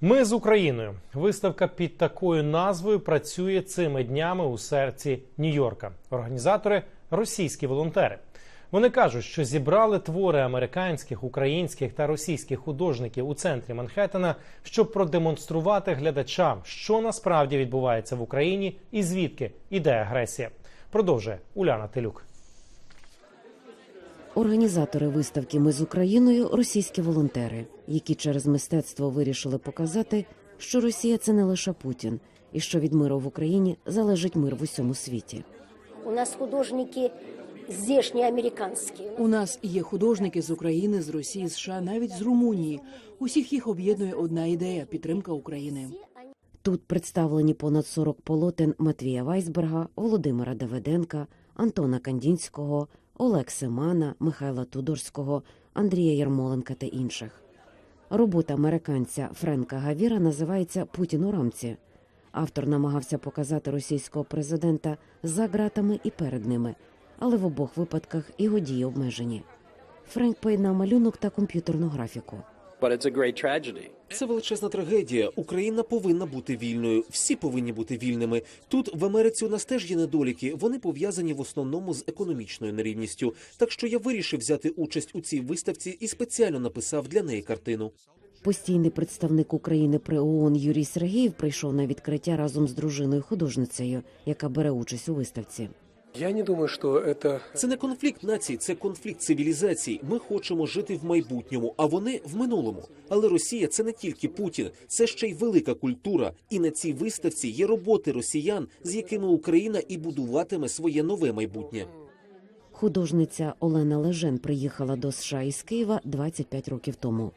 Ми з Україною. Виставка під такою назвою працює цими днями у серці Нью-Йорка. Організатори російські волонтери. Вони кажуть, що зібрали твори американських, українських та російських художників у центрі Манхеттена, щоб продемонструвати глядачам, що насправді відбувається в Україні і звідки іде агресія. Продовжує Уляна Телюк. Організатори виставки Ми з Україною російські волонтери, які через мистецтво вирішили показати, що Росія це не лише Путін, і що від миру в Україні залежить мир в усьому світі. У нас художники здешние американские. У нас є художники з України, з Росії, США, навіть з Румунії. Усіх їх об'єднує одна ідея підтримка України. Тут представлені понад 40 полотен Матвія Вайсберга, Володимира Давиденка, Антона Кандінського, Семана, Михайла Тудорського, Андрія Ярмоленка та інших. Робота американця Френка Гавіра називається Путін у рамці. Автор намагався показати російського президента за ґратами і перед ними, але в обох випадках його дії обмежені. Френк поєднав малюнок та комп'ютерну графіку. But it's a great tragedy. Це величезна трагедія. Україна повинна бути вільною. Всі повинні бути вільними. Тут в Америці у нас теж є недоліки. Вони пов'язані в основному з економічною нерівністю. Так що я вирішив взяти участь у цій виставці і спеціально написав для неї картину. Постійний представник України при ООН Юрій Сергіїв прийшов на відкриття разом з дружиною художницею, яка бере участь у виставці. Я не думаю, что это Це не конфлікт націй, це конфлікт цивілізацій. Ми хочемо жити в майбутньому, а вони в минулому. Але Росія це не тільки Путін, це ще й велика культура. І на цій виставці є роботи росіян, з якими Україна і будуватиме своє нове майбутнє. Художниця Олена Лежен приїхала до США із Києва 25 років тому.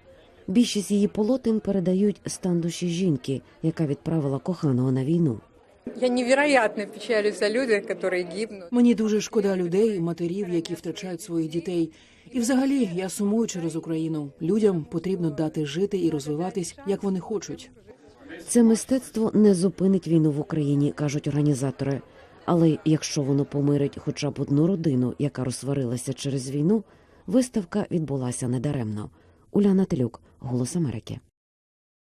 Більшість її полотен передають стан душі жінки, яка відправила коханого на війну. Я невероятно печалюсь за людей, которые гибнут. Мені дуже шкода людей, матерів, які втрачають своїх дітей. І взагалі я сумую через Україну. Людям потрібно дати жити і розвиватись, як вони хочуть. Це мистецтво не зупинить війну в Україні, кажуть організатори. Але якщо воно помирить хоча б одну родину, яка розсварилася через війну, виставка відбулася недаремно. Уляна Телюк, Голос Америки.